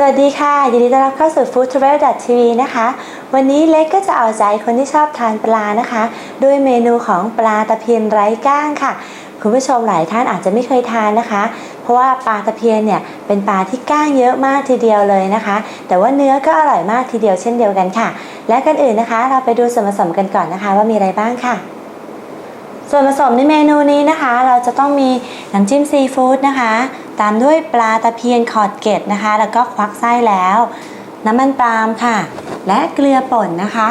สวัสดีค่ะ ยินดีต้อนรับเข้าสู่ Food Travel TV นะคะ วันนี้เล็กก็จะเอาใจคนที่ชอบทานปลานะคะ ด้วยเมนูของปลาตะเพียนไร้ก้างค่ะ คุณผู้ชมหลายท่านอาจจะไม่เคยทานนะคะ เพราะว่าปลาตะเพียนเนี่ยเป็นปลาที่ก้างเยอะมากทีเดียวเลยนะคะ แต่ว่าเนื้อก็อร่อยมากทีเดียวเช่นเดียวกันค่ะ และกันอื่นนะคะ เราไปดูส่วนผสมกันก่อนนะคะ ว่ามีอะไรบ้างค่ะส่วนผสมในเมนูนี้นะคะ เราจะต้องมีน้ำจิ้มซีฟู้ดนะคะ ตามด้วยปลาตะเพียนขอดเกล็ดนะคะ แล้วก็ควักไส้แล้ว น้ำมันปาล์มค่ะ และเกลือป่นนะคะ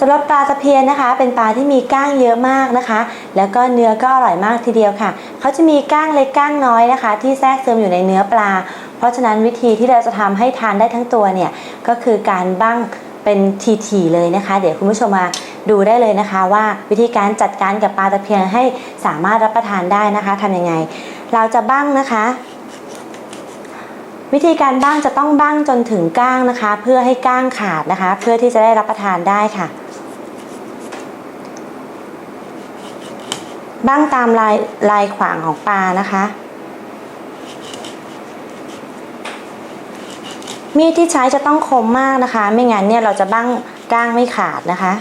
สำหรับปลาตะเพียนนะคะ เป็นปลาที่มีก้างเยอะมากนะคะ แล้วก็เนื้อก็อร่อยมากทีเดียวค่ะ เขาจะมีก้างเล็กก้างน้อยนะคะ ที่แทรกซึมอยู่ในเนื้อปลา เพราะฉะนั้นวิธีที่เราจะทำให้ทานได้ทั้งตัวเนี่ยก็คือการบั้งเป็นทีๆเลยนะคะ เดี๋ยวคุณผู้ชมมาดูได้เลยนะคะ ว่าวิธีการจัดการกับปลาตะเพียนให้สามารถรับประทานได้นะคะทำยังไง เราจะบั้งนะคะ วิธีการบ้างจะต้องบ้างจนถึงก้างนะคะ เพื่อให้ก้างขาดนะคะ เพื่อที่จะได้รับประทานได้ค่ะบ้างตามลายลายขวางของปลานะคะ มีดที่ใช้จะต้องคมมากนะคะ ไม่งั้นเนี่ยเราจะบ้างก้างไม่ขาดนะคะ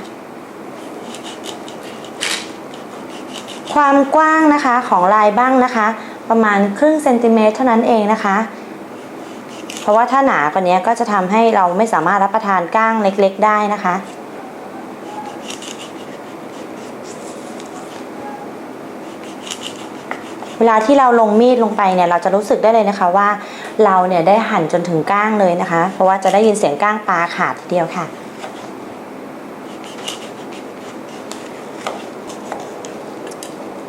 ความกว้างนะคะของลายบ้างนะคะ ประมาณครึ่งเซนติเมตรเท่านั้นเองนะคะ เพราะว่าถ้าหนากว่านี้ก็จะทำให้เราไม่สามารถรับประทานก้างเล็กๆ ได้นะคะเวลาที่เราลงมีดลงไปเนี่ยเราจะรู้สึกได้เลยนะคะว่า เราเนี่ยได้หั่นจนถึงก้างเลยนะคะ เพราะว่าจะได้ยินเสียงก้างปลาขาดทีเดียวค่ะ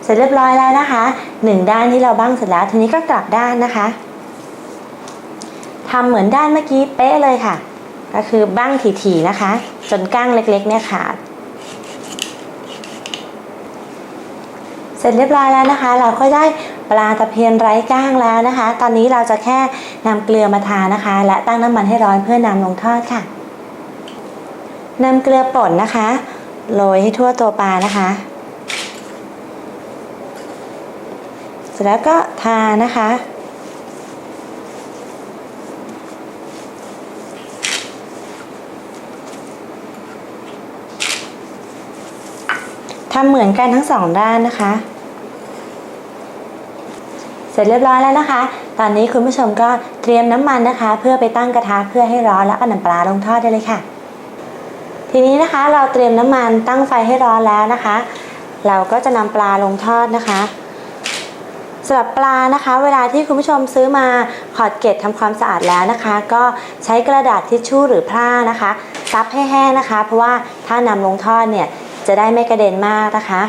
เสร็จเรียบร้อยแล้วนะคะหนึ่งด้านที่เราบ้างเสร็จแล้ว ทีนี้ก็กลับด้านนะคะทำเหมือนด้านเมื่อกี้เป๊ะเลยค่ะ ก็คือบ้างถี่ๆนะคะ จนก้างเล็กๆเนี่ยขาดเสร็จเรียบร้อยแล้วนะคะ เราก็ได้ปลาตะเพียนไร้ก้างแล้วนะคะ ตอนนี้เราจะแค่นำเกลือมาทานะคะ และตั้งน้ำมันให้ร้อนเพื่อนำลงทอดค่ะนำเกลือป่นนะคะโรยให้ทั่วตัวปลานะคะ เสร็จแล้วก็ทานะคะ ทำเหมือนกันทั้งสองด้านนะคะ เสร็จเรียบร้อยแล้วนะคะ ตอนนี้คุณผู้ชมก็เตรียมน้ำมันนะคะ เพื่อไปตั้งกระทะเพื่อให้ร้อนแล้วก็นำปลาลงทอดได้เลยค่ะ ทีนี้นะคะเราเตรียมน้ำมันตั้งไฟให้ร้อนแล้วนะคะ เราก็จะนำปลาลงทอดนะคะ สำหรับปลานะคะ เวลาที่คุณผู้ชมซื้อมาขอดเกล็ดทำความสะอาดแล้วนะคะ ก็ใช้กระดาษทิชชู่หรือผ้านะคะซับให้แห้งนะคะ เพราะว่าถ้านำลงทอดเนี่ยจะได้ไม่กระเด็นมากนะคะ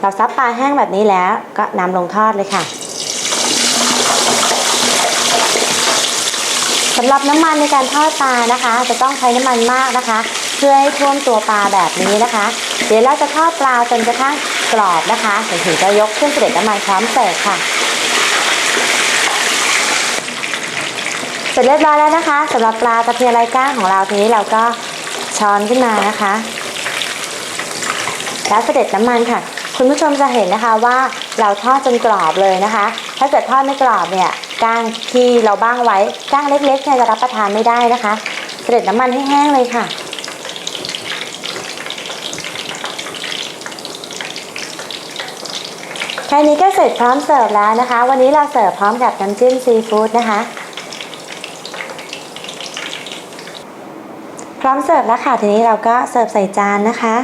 เราซับปลาแห้งแบบนี้แล้วก็นำลงทอดเลยค่ะสำหรับน้ำมันในการทอดปลานะคะ จะต้องใช้น้ำมันมากนะคะ เพื่อให้ท่วมตัวปลาแบบนี้นะคะ เดี๋ยวเราจะทอดปลาจนกระทั่งกรอบนะคะถึงจะยกขึ้นเสด็จน้ำมันพร้อมเสิร์ฟค่ะเสร็จเรียบร้อยแล้วนะคะสำหรับปลาตะเพียนไรก้างของเราทีนี้เราก็ช้อนขึ้นมานะคะ แล้วเสด็จน้ำมันค่ะ คุณผู้ชมจะเห็นนะคะว่าเราทอดจนกรอบเลยนะคะ ถ้าเกิดทอดไม่กรอบเนี่ยก้างที่เราบ้างไว้ก้างเล็กๆเนี่ยจะรับประทานไม่ได้นะคะ เสด็จน้ำมันให้แห้งเลยค่ะ แค่นี้ก็เสร็จพร้อมเสิร์ฟแล้วนะคะ วันนี้เราเสิร์ฟพร้อมกับน้ำจิ้มซีฟู้ดนะคะ พร้อมเสิร์ฟแล้วค่ะทีนี้เราก็เสิร์ฟใส่จานนะคะ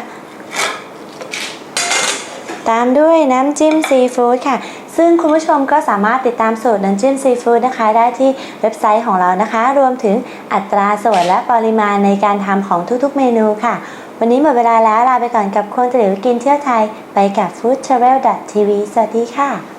ตามด้วยน้ำจิ้มซีฟู้ดค่ะ ซึ่งคุณผู้ชมก็สามารถติดตามสูตรน้ำจิ้มซีฟู้ดนะคะ ได้ที่เว็บไซต์ของเรานะคะ รวมถึงอัตราส่วนและปริมาณในการทำของทุกๆ เมนูค่ะ วันนี้หมดเวลาแล้วลาไปก่อนกับคนจะเหลวกินเที่ยวไทยไปกับ foodtravel.tv สวัสดีค่ะ